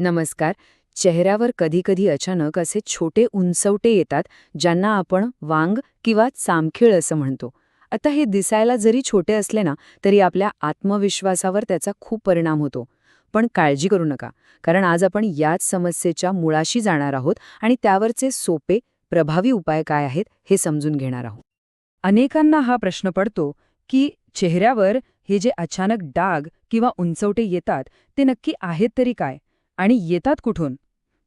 नमस्कार. चेहऱ्यावर कधीकधी अचानक असे छोटे उंचवटे येतात ज्यांना आपण वांग किंवा चामखीळ असं म्हणतो. आता हे दिसायला जरी छोटे असले ना तरी आपल्या आत्मविश्वासावर त्याचा खूप परिणाम होतो. पण काळजी करू नका कारण आज आपण याच समस्येच्या मुळाशी जाणार आहोत आणि त्यावरचे सोपे प्रभावी उपाय काय आहेत हे समजून घेणार आहोत. अनेकांना हा प्रश्न पडतो की चेहऱ्यावर हे जे अचानक डाग किंवा उंचवटे येतात ते नक्की आहेत तरी काय? आणि येतात कुठून?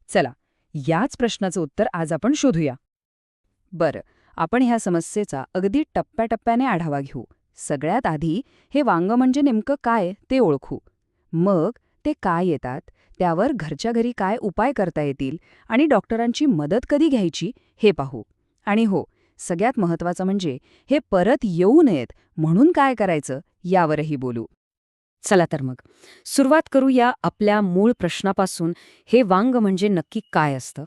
चला याच प्रश्नाचं उत्तर आज आपण शोधूया. बरं आपण ह्या समस्येचा अगदी टप्प्याटप्प्याने आढावा घेऊ. सगळ्यात आधी हे वांग म्हणजे नेमकं काय ते ओळखू. मग ते काय येतात त्यावर घरच्या घरी काय उपाय करता येतील आणि डॉक्टरांची मदत कधी घ्यायची हे पाहू. आणि हो सगळ्यात महत्त्वाचं म्हणजे हे परत येऊ नयेत म्हणून काय करायचं यावरही बोलू. चला तर मग. सुरुवात करू या आपल्या मूळ प्रश्नापासून. हे वांग म्हणजे नक्की काय असतं?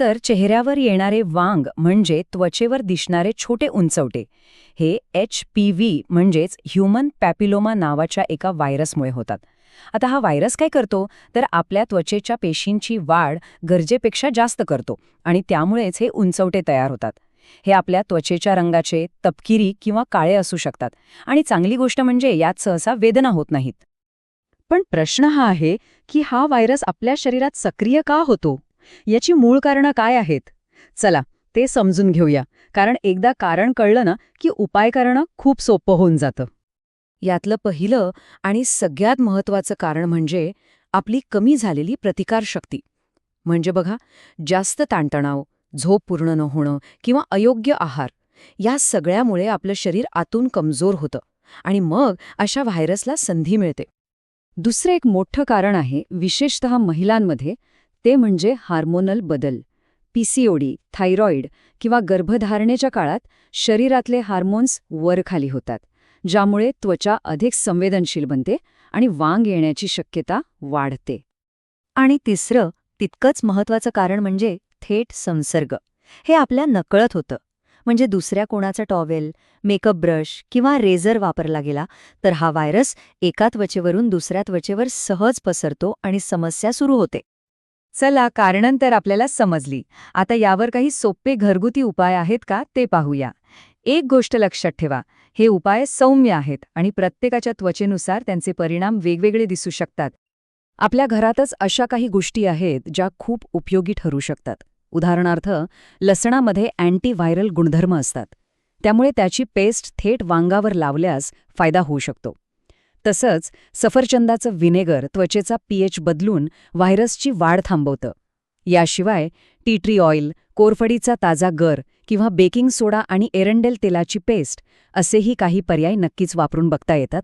तर चेहऱ्यावर येणारे वांग म्हणजे त्वचेवर दिसणारे छोटे उंचवटे. हे एच पी व्ही म्हणजेच ह्युमन पॅपिलोमा नावाच्या एका व्हायरसमुळे होतात. आता हा व्हायरस काय करतो? तर आपल्या त्वचेच्या पेशींची वाढ गरजेपेक्षा जास्त करतो आणि त्यामुळेच हे उंचवटे तयार होतात. हे आपल्या त्वचेच्या रंगाचे तपकिरी किंवा काळे असू शकतात. आणि चांगली गोष्ट म्हणजे यात सहसा वेदना होत नाहीत. पण प्रश्न हा आहे की हा व्हायरस आपल्या शरीरात सक्रिय का होतो? याची मूळ कारणं काय आहेत? चला ते समजून घेऊया. कारण एकदा कारण कळलं ना की उपाय करणं खूप सोपं होऊन जातं. यातलं पहिलं आणि सगळ्यात महत्त्वाचं कारण म्हणजे आपली कमी झालेली प्रतिकारशक्ती. म्हणजे बघा जास्त ताणतणाव झोप पूर्ण न होणं किंवा अयोग्य आहार या सगळ्यामुळे आपलं शरीर आतून कमजोर होतं आणि मग अशा व्हायरसला संधी मिळते. दुसरं एक मोठं कारण आहे विशेषत महिलांमध्ये ते म्हणजे हार्मोनल बदल. पीसीओडी थायरॉईड किंवा गर्भधारणेच्या काळात शरीरातले हार्मोन्स वरखाली होतात ज्यामुळे त्वचा अधिक संवेदनशील बनते आणि वांग येण्याची शक्यता वाढते. आणि तिसरं तितकंच महत्वाचं कारण म्हणजे थेट संसर्ग. हे आपल्या नकळत होतं. म्हणजे दुसऱ्या कोणाचा टॉवेल मेकअप ब्रश किंवा रेझर वापरला गेला तर हा व्हायरस एका त्वचेवरून दुसऱ्या त्वचेवर सहज पसरतो आणि समस्या सुरू होते. चला कारणं तर आपल्याला समजली. आता यावर काही सोपे घरगुती उपाय आहेत का ते पाहूया. एक गोष्ट लक्षात ठेवा. हे उपाय सौम्य आहेत आणि प्रत्येकाच्या त्वचेनुसार त्यांचे परिणाम वेगवेगळे दिसू शकतात. आपल्या घरातच अशा काही गोष्टी आहेत ज्या खूप उपयोगी ठरू शकतात. उदाहरणार्थ लसणामध्ये अँटीव्हायरल गुणधर्म असतात. त्यामुळे त्याची पेस्ट थेट वांगावर लावल्यास फायदा होऊ शकतो. तसंच सफरचंदाचं व्हिनेगर त्वचेचा पीएच बदलून व्हायरसची वाढ थांबवतं. याशिवाय टी ट्री ऑइल कोरफडीचा ताजा गर किंवा बेकिंग सोडा आणि एरंडेल तेलाची पेस्ट असेही काही पर्याय नक्कीच वापरून बघता येतात.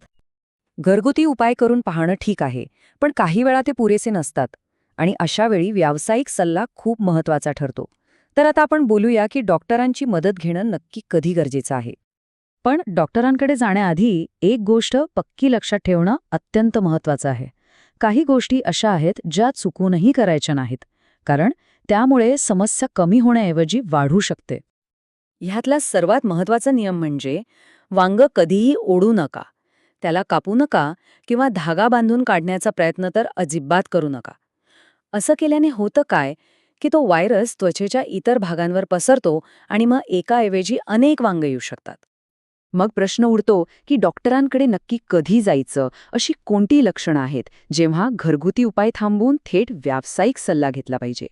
घरगुती उपाय करून पाहणं ठीक आहे पण काही वेळा ते पुरेसे नसतात. आणि अशावेळी व्यावसायिक सल्ला खूप महत्त्वाचा ठरतो. तर आता आपण बोलूया की डॉक्टरांची मदत घेणं नक्की कधी गरजेचं आहे. पण डॉक्टरांकडे जाण्याआधी एक गोष्ट पक्की लक्षात ठेवणं अत्यंत महत्वाचं आहे. काही गोष्टी अशा आहेत ज्या चुकूनही करायच्या नाहीत कारण त्यामुळे समस्या कमी होण्याऐवजी वाढू शकते. ह्यातला सर्वात महत्त्वाचा नियम म्हणजे वांग कधीही ओढू नका. त्याला कापू नका किंवा धागा बांधून काढण्याचा प्रयत्न तर अजिबात करू नका. असं केल्याने होतं काय? की तो व्हायरस त्वचेच्या इतर भागांवर पसरतो आणि मग एकाऐवजी अनेक वांग येऊ शकतात. मग प्रश्न उडतो की डॉक्टरांकडे नक्की कधी जायचं अशी कोणती लक्षणं आहेत जेव्हा घरगुती उपाय थांबवून थेट व्यावसायिक सल्ला घेतला पाहिजे?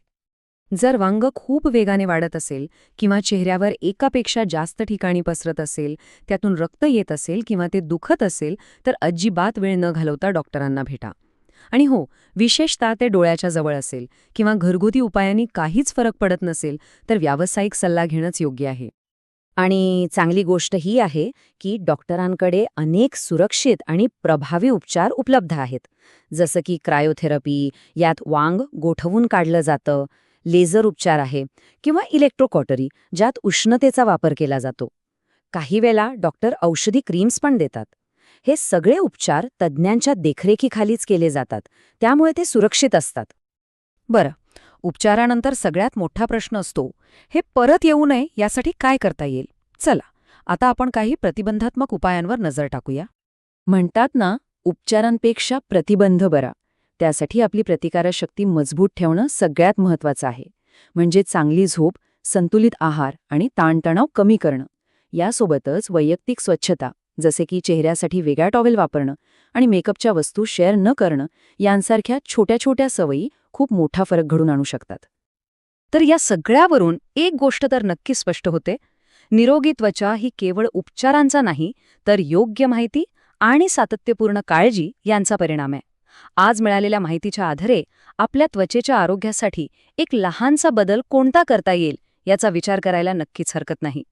जर वांग खूप वेगाने वाढत असेल किंवा चेहऱ्यावर एकापेक्षा जास्त ठिकाणी पसरत असेल त्यातून रक्त येत असेल किंवा ते दुखत असेल तर अजिबात वेळ न घालवता डॉक्टरांना भेटा. आणि हो विशेषतः ते डोळ्याच्या जवळ असेल किंवा घरगुती उपायांनी काहीच फरक पडत नसेल तर व्यावसायिक सल्ला घेणंच योग्य आहे. आणि चांगली गोष्ट ही आहे की डॉक्टरांकडे अनेक सुरक्षित आणि प्रभावी उपचार उपलब्ध आहेत. जसं की क्रायोथेरपी यात वांग गोठवून काढलं जातं लेझर उपचार आहे किंवा इलेक्ट्रोकॉटरी ज्यात उष्णतेचा वापर केला जातो. काही वेळा डॉक्टर औषधी क्रीम्स पण देतात. हे सगळे उपचार तज्ज्ञांच्या देखरेखीखालीच केले जातात. त्यामुळे ते सुरक्षित असतात. बरं उपचारानंतर सगळ्यात मोठा प्रश्न असतो हे परत येऊ नये यासाठी काय करता येईल? चला आता आपण काही प्रतिबंधात्मक उपायांवर नजर टाकूया. म्हणतात ना उपचारांपेक्षा प्रतिबंध बरा. त्यासाठी आपली प्रतिकारशक्ती मजबूत ठेवणं सगळ्यात महत्वाचं आहे. म्हणजे चांगली झोप संतुलित आहार आणि ताणतणाव कमी करणं. यासोबतच वैयक्तिक स्वच्छता. जसे की चेहऱ्यासाठी वेगळा टॉवेल वापरणं आणि मेकअपच्या वस्तू शेअर न करणं यांसारख्या छोट्या छोट्या सवयी खूप मोठा फरक घडून आणू शकतात. तर या सगळ्यावरून एक गोष्ट तर नक्की स्पष्ट होते. निरोगी त्वचा ही केवळ उपचारांचा नाही तर योग्य माहिती आणि सातत्यपूर्ण काळजी यांचा परिणाम आहे. आज मिळालेल्या माहितीच्या आधारे आपल्या त्वचेच्या आरोग्यासाठी एक लहानसा बदल कोणता करता येईल याचा विचार करायला नक्कीच हरकत नाही.